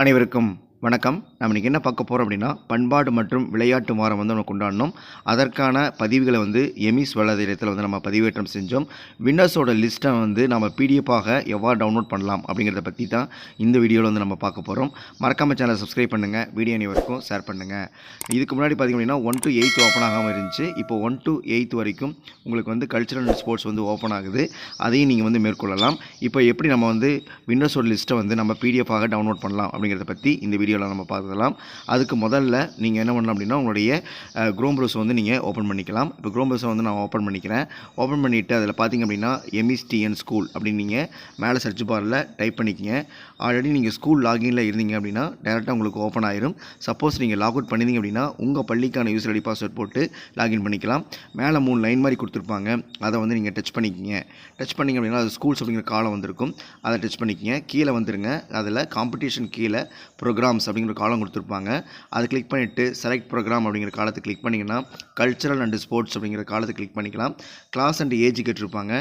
அனைவருக்கும் வணக்கம். நம்ம இன்றைக்கி என்ன பார்க்க போகிறோம் அப்படின்னா பண்பாடு மற்றும் விளையாட்டு வாரம் வந்து நம்ம கொண்டாடினோம் அதற்கான பதிவுகளை வந்து எமிஸ் வலைதளத்தில் வந்து நம்ம பதிவேற்றம் செஞ்சோம். வின்னர்ஸோட லிஸ்ட்டை வந்து நம்ம பிடிஎஃபாக எவ்வாறு டவுன்லோட் பண்ணலாம் அப்படிங்கிறத பற்றி தான் இந்த வீடியோவில் வந்து நம்ம பார்க்க போகிறோம் மறக்காம சேனலை சப்ஸ்கிரைப் பண்ணுங்கள் வீடியோ அனைவருக்கும் ஷேர் பண்ணுங்கள் இதுக்கு முன்னாடி பார்த்திங்க அப்படின்னா ஒன் டு எயித் ஓப்பன் ஆகாமல் இருந்துச்சு. இப்போ ஒன் டு எயித் வரைக்கும் உங்களுக்கு வந்து கல்ச்சுரல் அண்ட் ஸ்போர்ட்ஸ் வந்து ஓப்பன் ஆகுது. அதையும் நீங்கள் வந்து மேற்கொள்ளலாம். இப்போ எப்படி நம்ம வந்து வின்னர்ஸோட லிஸ்ட்டை வந்து நம்ம பிடிஎஃபாக டவுன்லோட் பண்ணலாம் அப்படிங்கிறத பற்றி இந்த வீடியோவில் நம்ம பார்த்துக்கலாம் அதுக்கு முதல்ல நீங்கள் என்ன பண்ணலாம் அப்படின்னா உங்களுடைய க்ரோம் ப்ரௌசர் வந்து நீங்கள் ஓப்பன் பண்ணிக்கலாம். இப்போ க்ரோம் ப்ரௌசர் வந்து நான் ஓப்பன் பண்ணிக்கிறேன். ஓப்பன் பண்ணிவிட்டு அதில் பார்த்தீங்க அப்படின்னா எம்இஸ்டிஎன் ஸ்கூல் அப்படின்னு நீங்கள் மேலே சர்ச் பாரில் டைப் பண்ணிக்கங்க. ஆல்ரெடி நீங்கள் ஸ்கூல் லாகின்ல இருந்தீங்க அப்படின்னா டேரெக்டாக உங்களுக்கு ஓப்பன் ஆயிரும். சப்போஸ் நீங்கள் லாக் அவுட் பண்ணிங்க அப்படின்னா உங்கள் பள்ளிக்கான யூஸ் ஐடி பாஸ்வேர்ட் போட்டு லாகின் பண்ணிக்கலாம். மேலே மூணு லைன் மாதிரி கொடுத்துருப்பாங்க. அதை வந்து நீங்கள் டச் பண்ணிக்கிங்க. டச் பண்ணிங்க அப்படின்னா அது ஸ்கூல்ஸ் அப்படிங்கிற காலம் வந்திருக்கும். அதை டச் பண்ணிக்கிங்க. கீழே வந்துருங்க. அதில் காம்படிஷன் கீழே ப்ரோக்ராம்ஸ் அப்படிங்கிற காலம் கொடுத்துருப்பாங்க. அதை கிளிக் பண்ணிவிட்டு செலக்ட் ப்ரோக்ராம் அப்படிங்கிற காலத்தை கிளிக் பண்ணிங்கன்னா கல்ச்சரல் அண்ட் ஸ்போர்ட்ஸ் அப்படிங்கிற காலத்தை கிளிக் பண்ணிக்கலாம். கிளாஸ் அண்ட் ஏஜ் கேட்டிருப்பாங்க.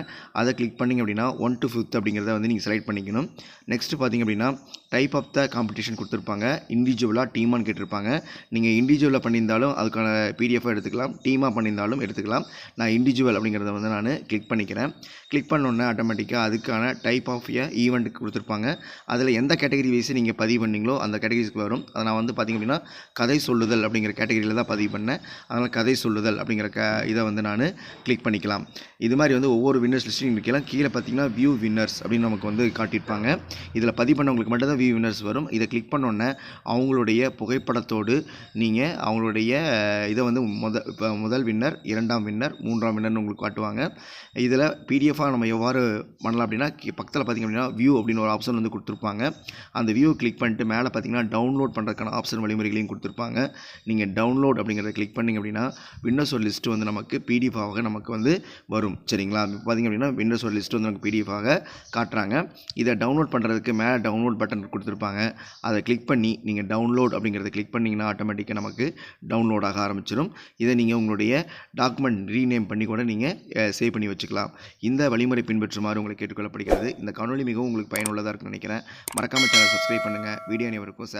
அதை கிளிக் பண்ணிங்க அப்படின்னா ஒன் டு ஃபிஃப்த் அப்படிங்கிறத வந்து நீங்கள் செலக்ட் பண்ணிக்கணும். நெக்ஸ்ட் பார்த்தீங்க அப்படின்னா டைப் ஆஃப் த காம்படிஷன் கொடுத்துருப்பாங்க. இண்டிவிஜுவலாக டீமான்னு கேட்டிருப்பாங்க. நீங்கள் இண்டிவிஜுவலாக பண்ணியிருந்தாலும் அதுக்கான பிடிஎஃபாக எடுத்துக்கலாம். டீமாக பண்ணியிருந்தாலும் எடுத்துக்கலாம். நான் இண்டிவிஜுவல் அப்படிங்கிறத வந்து நான் கிளிக் பண்ணிக்கிறேன். கிளிக் பண்ணோன்னே ஆட்டோமேட்டிக்காக அதுக்கான டைப் ஆஃப் எ ஈவெண்ட் கொடுத்துருப்பாங்க. அதில் எந்த கேட்டகரி வைஸ் நீங்கள் பதிவு பண்ணீங்களோ அந்த கேட்டகரிஸ்க்கு வரும். அதை நான் வந்து பார்த்திங்க அப்படின்னா கதை சொல்லுதல் அப்படிங்கிற கேட்டகரியில் தான் பதிவு பண்ணேன். அதனால் கதை சொல்லுதல் அப்படிங்கிற க இதை வந்து நான் கிளிக் பண்ணிக்கலாம். இது மாதிரி வந்து ஒவ்வொரு வின்னர்ஸ் லிஸ்ட்டையும் இருக்கலாம். கீழே பார்த்தீங்கன்னா வியூ வின்னர்ஸ் அப்படின்னு நமக்கு வந்து காட்டியிருப்பாங்க. இதில் பதிவு பண்ணவங்களுக்கு மட்டும் தான் வியூ வின்னர்ஸ் வரும். இதை கிளிக் பண்ணோன்னே அவங்களுடைய புகைப்படத்தோடு நீங்கள் அவங்களுடைய இதை வந்து முத இப்போ முதல் வின்னர் இரண்டாம் வின்னர் மூன்றாம் வின்னர்னு உங்களுக்கு காட்டுவாங்க. இதில் பிடிஎஃபாக நம்ம எவ்வாறு பண்ணலாம் அப்படின்னா பக்கத்தில் பார்த்திங்க அப்படின்னா வியூ அப்படின்னு ஒரு ஆப்ஷன் வந்து கொடுத்துருப்பாங்க. அந்த வியூ கிளிக் பண்ணிட்டு மேலே பார்த்தீங்கன்னா டவுன்லோட் பண்ணுறதுக்கான ஆப்ஷன் வழிமுறைகளையும் கொடுத்துருப்பாங்க. நீங்கள் டவுன்லோட் அப்படிங்கிறத கிளிக் பண்ணிங்க அப்படின்னா விண்டோஸோட லிஸ்ட்டு வந்து நமக்கு பிடிஎஃபாக நமக்கு வந்து வரும். சரிங்களா? இப்போ பார்த்திங்க அப்படின்னா விண்டோஸோட லிஸ்ட் வந்து நமக்கு பிடிஎஃபாக காட்டுறாங்க. இதை டவுன்லோட் பண்ணுறதுக்கு மேலே டவுன்லோட் பட்டன் கொடுத்துருப்பாங்க. அதை கிளிக் பண்ணி நீங்கள் டவுன்லோட் அப்படிங்கிறத கிளிக் பண்ணிங்கன்னா ஆட்டோமேட்டிக்காக நமக்கு டவுன்லோட் ஆக ஆரம்பிச்சிடும் இதை நீங்கள் உங்களுடைய டாக்குமெண்ட் ரீநேம் பண்ணி கூட நீங்கள் சேவ் பண்ணி வச்சுக்கலாம். இந்த வழிமுறை பின்பற்றுமாறு உங்களை கேட்டுக்கொள்ளப்படுகிறது. இந்த காணொலி மிகவும் உங்களுக்கு பயனுள்ளதாக இருக்குன்னு நினைக்கிறேன். மறக்காமல் சேனல் சப்ஸ்கிரைப் பண்ணுங்கள் வீடியோ அனைவருக்கும்